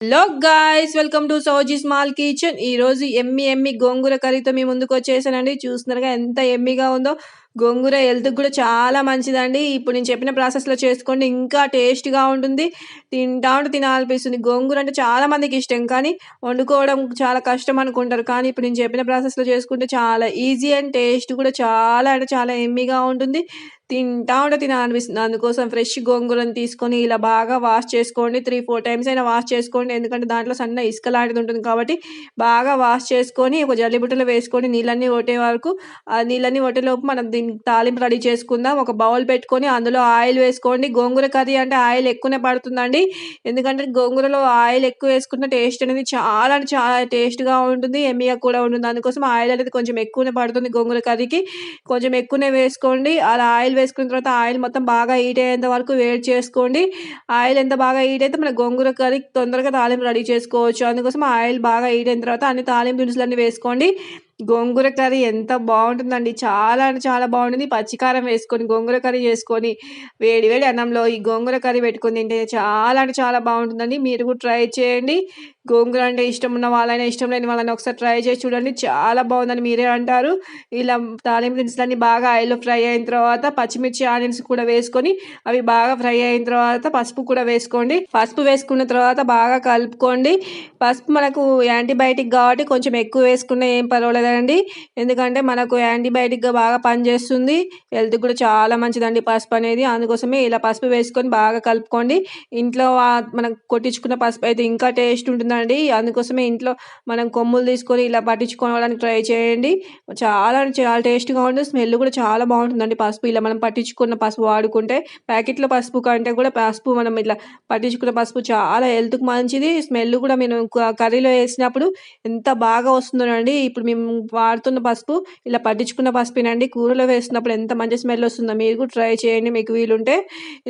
Hello guys welcome to Souji small kitchen ఈ రోజు ఎమ్మి ఎమ్మి గోంగూర కర్రీతో మీ ముందుకు వచ్చేసానండి. చూస్తున్నారుగా ఎంత ఎమ్మిగా ఉందో. గోంగూర హెల్త్కి కూడా చాలా మంచిదండి. ఇప్పుడు నేను చెప్పిన ప్రాసెస్లో చేసుకోండి ఇంకా టేస్ట్గా ఉంటుంది. తింటా ఉంటే తినాలనిపిస్తుంది. గోంగూర అంటే చాలా మందికి ఇష్టం కానీ వండుకోవడం చాలా కష్టం అనుకుంటారు. కానీ ఇప్పుడు నేను చెప్పిన ప్రాసెస్లో చేసుకుంటే చాలా ఈజీ అండ్ టేస్ట్ కూడా చాలా అంటే చాలా ఎమ్మీగా ఉంటుంది. తింటా ఉంటే తినాలనిపిస్తుంది. అందుకోసం ఫ్రెష్ గోంగూరని తీసుకొని ఇలా బాగా వాష్ చేసుకోండి. త్రీ ఫోర్ టైమ్స్ అయినా వాష్ చేసుకోండి. ఎందుకంటే దాంట్లో సన్న ఇసుక లాంటిది ఉంటుంది కాబట్టి బాగా వాష్ చేసుకొని ఒక జల్లిబుట్టలో వేసుకొని నీళ్ళన్నీ కొట్టే వరకు ఆ నీళ్ళన్నీ కొట్టేలోపు మనం తాలింపు రెడీ చేసుకుందాం. ఒక బౌల్ పెట్టుకొని అందులో ఆయిల్ వేసుకోండి. గోంగూర కర్రీ అంటే ఆయిల్ ఎక్కువనే పడుతుందండి. ఎందుకంటే గోంగూరలో ఆయిల్ ఎక్కువ వేసుకున్న టేస్ట్ అనేది చాలా అంటే చాలా టేస్ట్గా ఉంటుంది. ఎమ్మిగా కూడా ఉంటుంది. అందుకోసం ఆయిల్ అనేది కొంచెం ఎక్కువనే పడుతుంది గోంగూర కర్రీకి. కొంచెం ఎక్కువనే వేసుకోండి. అలా ఆయిల్ వేసుకున్న తర్వాత ఆయిల్ మొత్తం బాగా హీట్ అయ్యేంత వరకు వేడి చేసుకోండి. ఆయిల్ ఎంత బాగా హీట్ అయితే మన గోంగూర కర్రీ తొందరగా తాలింపు రెడీ చేసుకోవచ్చు. అందుకోసం ఆయిల్ బాగా హీట్ అయిన తర్వాత అన్ని తాలింపు దినుసులన్నీ వేసుకోండి. గోంగూర కర్రీ ఎంత బాగుంటుందండి. చాలా అంటే చాలా బాగుంటుంది. పచ్చికారం వేసుకొని గోంగూర కర్రీ చేసుకొని వేడి వేడి అన్నంలో ఈ గోంగూర కర్రీ పెట్టుకొని తింటే చాలా అంటే చాలా బాగుంటుందండి. మీరు కూడా ట్రై చేయండి. గోంగూర అంటే ఇష్టం ఉన్న వాళ్ళైనా ఇష్టం లేని వాళ్ళని ఒకసారి ట్రై చేసి చూడండి. చాలా బాగుందని మీరే అంటారు. ఇలా తాలింపు దినుసులన్నీ బాగా ఆయిల్లో ఫ్రై అయిన తర్వాత పచ్చిమిర్చి ఆనియన్స్ కూడా వేసుకొని అవి బాగా ఫ్రై అయిన తర్వాత పసుపు కూడా వేసుకోండి. పసుపు వేసుకున్న తర్వాత బాగా కలుపుకోండి. పసుపు మనకు యాంటీబయాటిక్ కాబట్టి కొంచెం ఎక్కువ వేసుకున్నా ఏం పర్వాలేదండి. ఎందుకంటే మనకు యాంటీబయాటిక్గా బాగా పనిచేస్తుంది. హెల్త్ కూడా చాలా మంచిదండి పసుపు అనేది. అందుకోసమే ఇలా పసుపు వేసుకొని బాగా కలుపుకోండి. ఇంట్లో మనం కొట్టించుకున్న పసుపు అయితే ఇంకా టేస్ట్ అండి అందుకోసమే ఇంట్లో మనం కొమ్ములు తీసుకొని ఇలా పట్టించుకోవడానికి ట్రై చేయండి. చాలా చాలా టేస్ట్గా ఉంటుంది. స్మెల్ కూడా చాలా బాగుంటుందండి పసుపు. ఇలా మనం పట్టించుకున్న పసుపు వాడుకుంటే ప్యాకెట్లో పసుపు కంటే కూడా పసుపు మనం ఇట్లా పట్టించుకున్న పసుపు చాలా హెల్త్కి మంచిది. స్మెల్ కూడా మేము కర్రీలో వేసినప్పుడు ఎంత బాగా వస్తుందోనండి. ఇప్పుడు మేము వాడుతున్న పసుపు ఇలా పట్టించుకున్న పసుపునండి. కూరలో వేసినప్పుడు ఎంత మంచి స్మెల్ వస్తుందో మీరు కూడా ట్రై చేయండి. మీకు వీలుంటే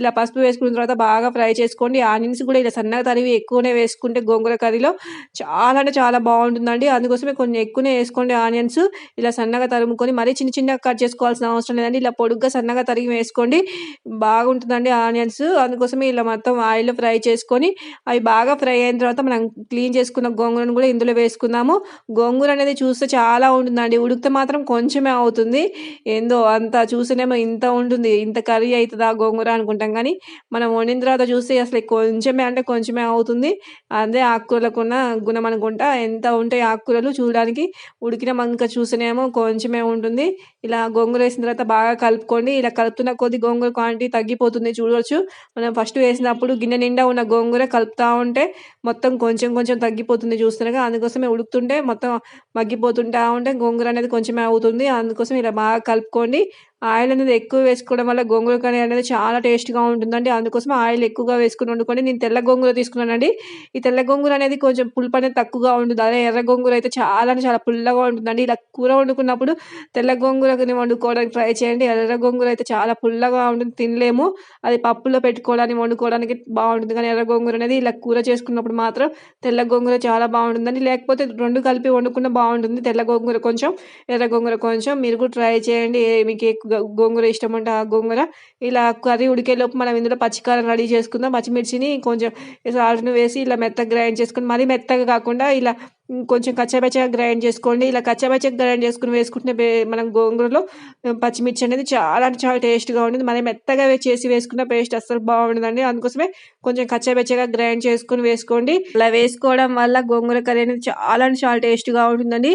ఇలా పసుపు వేసుకున్న తర్వాత బాగా ఫ్రై చేసుకోండి. ఆనియన్స్ కూడా ఇలా సన్నగా తరివి ఎక్కువనే వేసుకుంటే గోంగూర కర్రీలో చాలా అంటే చాలా బాగుంటుందండి. అందుకోసమే కొన్ని ఎక్కువనే వేసుకోండి ఆనియన్స్. ఇలా సన్నగా తరుముకొని మరీ చిన్న చిన్నగా కట్ చేసుకోవాల్సిన అవసరం లేదండి. ఇలా పొడుగ్గా సన్నగా తరిగి వేసుకోండి. బాగుంటుందండి ఆనియన్స్. అందుకోసమే ఇలా మొత్తం ఆయిల్లో ఫ్రై చేసుకొని అవి బాగా ఫ్రై అయిన తర్వాత మనం క్లీన్ చేసుకున్న గోంగూరను కూడా ఇందులో వేసుకుందాము. గోంగూర అనేది చూస్తే చాలా ఉంటుందండి. ఉడికితే మాత్రం కొంచెమే అవుతుంది. ఏందో అంత చూస్తేనేమో ఇంత ఉంటుంది. ఇంత కర్రీ అవుతుందా గోంగూర అనుకుంటాం కానీ మనం వండిన తర్వాత చూస్తే అసలు కొంచెమే అంటే కొంచెమే అవుతుంది. అదే ఆకుకూరలకున్న గుణం అనుకుంటా ఎంత ఉంటాయి ఆకుకూరలు చూడడానికి. ఉడికిన మంక చూస్తేనేమో కొంచెమే ఉంటుంది. ఇలా గోంగూర వేసిన తర్వాత బాగా కలుపుకోండి. ఇలా కలుపుతున్న కొద్ది గోంగూర క్వాంటిటీ తగ్గిపోతుంది చూడవచ్చు మనం ఫస్ట్ వేసినప్పుడు గిన్నె నిండా ఉన్న గోంగూర కలుపుతూ ఉంటే మొత్తం కొంచెం కొంచెం తగ్గిపోతుంది చూస్తున్నాగా అందుకోసమే ఉడుకుతుంటే మొత్తం మగ్గిపోతుంటా ఉంటే గోంగూర అనేది కొంచెమే అవుతుంది. అందుకోసం ఇలా బాగా కలుపుకోండి. ఆయిల్ అనేది ఎక్కువ వేసుకోవడం వల్ల గోంగూర కర్రీ అనేది చాలా టేస్ట్గా ఉంటుందండి. అందుకోసం ఆయిల్ ఎక్కువగా వేసుకుని వండుకోండి నేను తెల్ల గోంగూర తీసుకున్నానండి. ఈ తెల్ల గోంగూర అనేది కొంచెం పులుపు అనేది తక్కువగా ఉంటుంది అదే ఎర్ర గోంగూర అయితే చాలా అంటే చాలా పుల్లగా ఉంటుందండి. ఇలా కూర వండుకున్నప్పుడు తెల్ల గోంగూరని వండుకోవడానికి ట్రై చేయండి. ఎర్ర గోంగూర అయితే చాలా పుల్లగా ఉంటుంది. తినలేము. అది పప్పులో పెట్టుకోవడానికి వండుకోవడానికి బాగుంటుంది. కానీ ఎర్ర గోంగూర అనేది ఇలా కూర చేసుకున్నప్పుడు మాత్రం తెల్ల గోంగూర చాలా బాగుంటుందండి. లేకపోతే రెండు కలిపి వండుకున్న బాగుంటుంది. తెల్ల గోంగూర కొంచెం ఎర్ర గోంగూర కొంచెం. మీరు కూడా ట్రై చేయండి. మీకు గోంగూర ఇష్టం అంటే ఆ గోంగూర. ఇలా కర్రీ ఉడికేలోపు మనం ఇందులో పచ్చికారం రెడీ చేసుకుందాం. పచ్చిమిర్చిని కొంచెం సాల్ట్ను వేసి ఇలా మెత్తగా గ్రైండ్ చేసుకుని మరీ మెత్తగా కాకుండా ఇలా కొంచెం కచ్చాపచ్చగా గ్రైండ్ చేసుకోండి. ఇలా కచ్చాపచ్చగా గ్రైండ్ చేసుకుని వేసుకుంటే మనం గోంగూరలో పచ్చిమిర్చి అనేది చాలా అంటే చాలా టేస్ట్గా ఉంటుంది మనం మెత్తగా చేసి వేసుకున్న పేస్ట్ అస్సలు బాగుండదండి. అందుకోసమే కొంచెం కచ్చాపచ్చగా గ్రైండ్ చేసుకుని వేసుకోండి. అలా వేసుకోవడం వల్ల గోంగూర కర్రీ అనేది చాలా అంటే చాలా టేస్ట్గా ఉంటుందండి.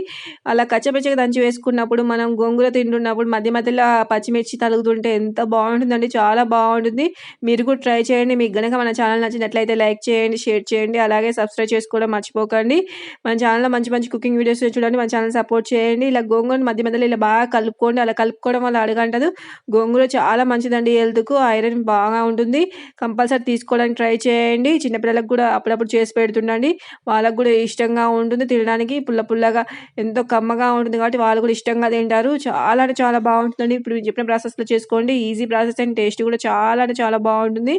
అలా కచ్చాపచ్చగా దంచి వేసుకున్నప్పుడు మనం గోంగూర తింటున్నప్పుడు మధ్య మధ్యలో పచ్చిమిర్చి తలుగుతుంటే ఎంత బాగుంటుందండి. చాలా బాగుంటుంది. మీరు కూడా ట్రై చేయండి. మీకు కనుక మన ఛానల్ నచ్చినట్లయితే లైక్ చేయండి షేర్ చేయండి. అలాగే సబ్స్క్రైబ్ చేసుకోవడం మర్చిపోకండి. మన ఛానల్లో మంచి మంచి కుకింగ్ వీడియోస్ చూడండి మన ఛానల్ సపోర్ట్ చేయండి. ఇలా గోంగూర మధ్య మధ్యలో ఇలా బాగా కలుపుకోండి. అలా కలుపుకోవడం వల్ల అడగంటదు. గోంగూర చాలా మంచిదండి హెల్త్కు ఐరన్ బాగా ఉంటుంది. కంపల్సరీ తీసుకోవడానికి ట్రై చేయండి. చిన్నపిల్లలకు కూడా అప్పుడప్పుడు చేసి పెడుతుండండి. వాళ్ళకు కూడా ఇష్టంగా ఉంటుంది తినడానికి. పుల్ల పుల్లగా ఎంతో కమ్మగా ఉంటుంది కాబట్టి వాళ్ళు కూడా ఇష్టంగా తింటారు. చాలా అంటే చాలా బాగుంటుందండి. ఇప్పుడు చెప్పిన ప్రాసెస్లో చేసుకోండి. ఈజీ ప్రాసెస్ అండ్ టేస్ట్ కూడా చాలా అంటే చాలా బాగుంటుంది.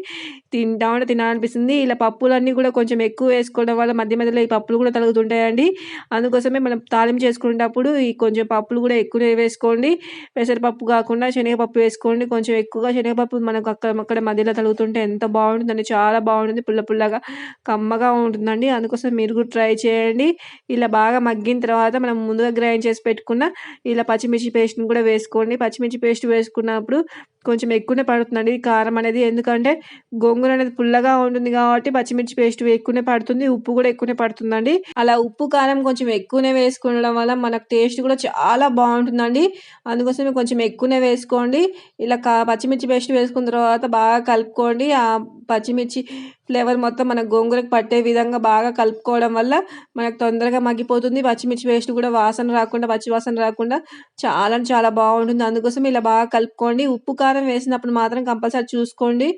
తింటా ఉంటే తినాలనిపిస్తుంది. ఇలా పప్పులన్నీ కూడా కొంచెం ఎక్కువ వేసుకోవడం వల్ల మధ్య మధ్యలో ఈ పప్పులు కూడా తలుగుతుంటాయండి చేయండి అందుకోసమే మనం తాలింపు చేసుకునేటప్పుడు ఈ కొంచెం పప్పులు కూడా ఎక్కువనే వేసుకోండి. పెసరపప్పు కాకుండా శనగపప్పు వేసుకోండి. కొంచెం ఎక్కువగా శనగపప్పు మనకు అక్కడ అక్కడ మధ్యలో తలుగుతుంటే ఎంత బాగుంటుందండి. చాలా బాగుంటుంది. పుల్ల పుల్లగా కమ్మగా ఉంటుందండి. అందుకోసం మీరు కూడా ట్రై చేయండి. ఇలా బాగా మగ్గిన తర్వాత మనం ముందుగా గ్రైండ్ చేసి పెట్టుకున్న ఇలా పచ్చిమిర్చి పేస్ట్ని కూడా వేసుకోండి. పచ్చిమిర్చి పేస్ట్ వేసుకున్నప్పుడు కొంచెం ఎక్కువనే పడుతుందండి. కారం అనేది ఎందుకంటే గోంగూర అనేది పుల్లగా ఉంటుంది కాబట్టి పచ్చిమిర్చి పేస్ట్ ఎక్కువనే పడుతుంది ఉప్పు కూడా ఎక్కువనే పడుతుందండి. అలా ఉప్పు కారం కొంచెం ఎక్కువనే వేసుకోవడం వల్ల మనకు టేస్ట్ కూడా చాలా బాగుంటుందండి. అందుకోసమే కొంచెం ఎక్కువనే వేసుకోండి. ఇలా కా పచ్చిమిర్చి పేస్ట్ వేసుకున్న తర్వాత బాగా కలుపుకోండి. ఆ పచ్చిమిర్చి ఫ్లేవర్ మొత్తం మన గోంగూరకు పట్టే విధంగా బాగా కలుపుకోవడం వల్ల మనకు తొందరగా మగ్గిపోతుంది. పచ్చిమిర్చి పేస్ట్ కూడా వాసన రాకుండా పచ్చి వాసన రాకుండా చాలా చాలా బాగుంటుంది. అందుకోసం ఇలా బాగా కలుపుకోండి. ఉప్పు కారం వేసినప్పుడు మాత్రం కంపల్సరీ చూసుకోండి.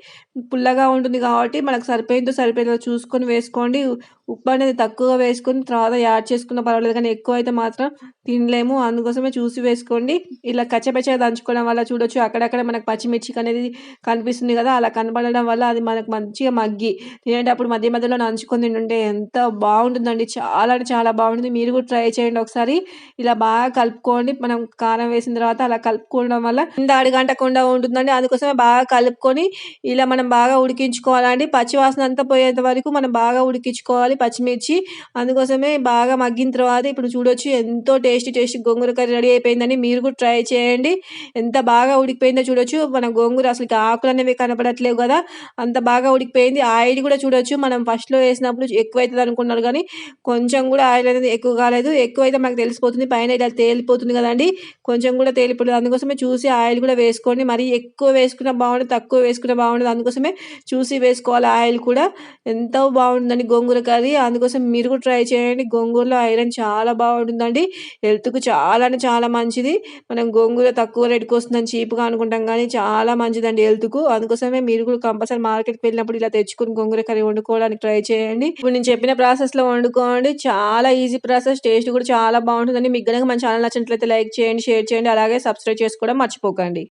పుల్లగా ఉంటుంది కాబట్టి మనకు సరిపోయిందో సరిపోయిందో చూసుకొని వేసుకోండి. ఉప్పు అనేది తక్కువగా వేసుకొని తర్వాత యాడ్ చేసుకున్న పర్వాలేదు కానీ ఎక్కువ అయితే మాత్రం తినలేము. అందుకోసమే చూసి వేసుకోండి. ఇలా కచ్చపచ్చగా దంచుకోవడం వల్ల చూడొచ్చు అక్కడక్కడ మనకు పచ్చిమిర్చి అనేది కనిపిస్తుంది కదా అలా కనపడడం వల్ల అది మనకు మంచిగా మగ్గి తినేటప్పుడు మధ్య మధ్యలో నంచుకొని తింటుంటే ఎంత బాగుంటుందండి. చాలా అంటే చాలా బాగుంటుంది. మీరు కూడా ట్రై చేయండి ఒకసారి. ఇలా బాగా కలుపుకోండి. మనం కారం వేసిన తర్వాత అలా కలుపుకోవడం వల్ల కింద అడిగంటకుండా ఉంటుందండి. అందుకోసమే బాగా కలుపుకొని ఇలా మనం బాగా ఉడికించుకోవాలండి. పచ్చివాసన అంతా పోయేంత వరకు మనం బాగా ఉడికించుకోవాలి. పచ్చిమిర్చి. అందుకోసమే బాగా మగ్గిన తర్వాత ఇప్పుడు చూడొచ్చు ఎంతో tasty tasty gongura curry ready అయిపోయిందని మీరు కూడా ట్రై చేయండి. ఎంత బాగా ఉడికిపోయిందో చూడొచ్చు. మన గోంగూర అసలు ఆకులు అనేవి కనపడట్లేవు కదా. అంత బాగా ఉడికిపోయింది. ఆయిల్ కూడా చూడొచ్చు. మనం ఫస్ట్లో వేసినప్పుడు ఎక్కువ అవుతుంది అనుకున్నారు కానీ కొంచెం కూడా ఆయిల్ అనేది ఎక్కువ కాలేదు. ఎక్కువ అయితే మనకు తెలిసిపోతుంది. పైన ఇలా తేలిపోతుంది కదండి. కొంచెం కూడా తేలిపోతుంది అందుకోసమే చూసి ఆయిల్ కూడా వేసుకోండి. మరి ఎక్కువ వేసుకున్న బాగుంటుంది తక్కువ వేసుకున్న బాగుండదు. అందుకోసమే చూసి వేసుకోవాలి ఆయిల్ కూడా. ఎంతో బాగుంటుందండి గోంగూర కర్రీ. అందుకోసం మీరు కూడా ట్రై చేయండి. గోంగూరలో ఐరన్ చాలా బాగుంటుందండి హెల్త్కు చాలా అంటే చాలా మంచిది. మనం గోంగూర తక్కువ రేటుకి వస్తుందని చీప్గా అనుకుంటాం కానీ చాలా మంచిదండి హెల్త్కు. అందుకోసమే మీరు కూడా కంపల్సరీ మార్కెట్కి వెళ్ళినప్పుడు ఇలా తెచ్చుకుని గోంగూర కర్రీ వండుకోవడానికి ట్రై చేయండి. ఇప్పుడు నేను చెప్పిన ప్రాసెస్లో వండుకోండి. చాలా ఈజీ ప్రాసెస్. టేస్ట్ కూడా చాలా బాగుంటుందండి. మీకు కనుక మన ఛానల్ నచ్చినట్లయితే లైక్ చేయండి షేర్ చేయండి. అలాగే సబ్స్క్రైబ్ చేసుకోవడం మర్చిపోకండి.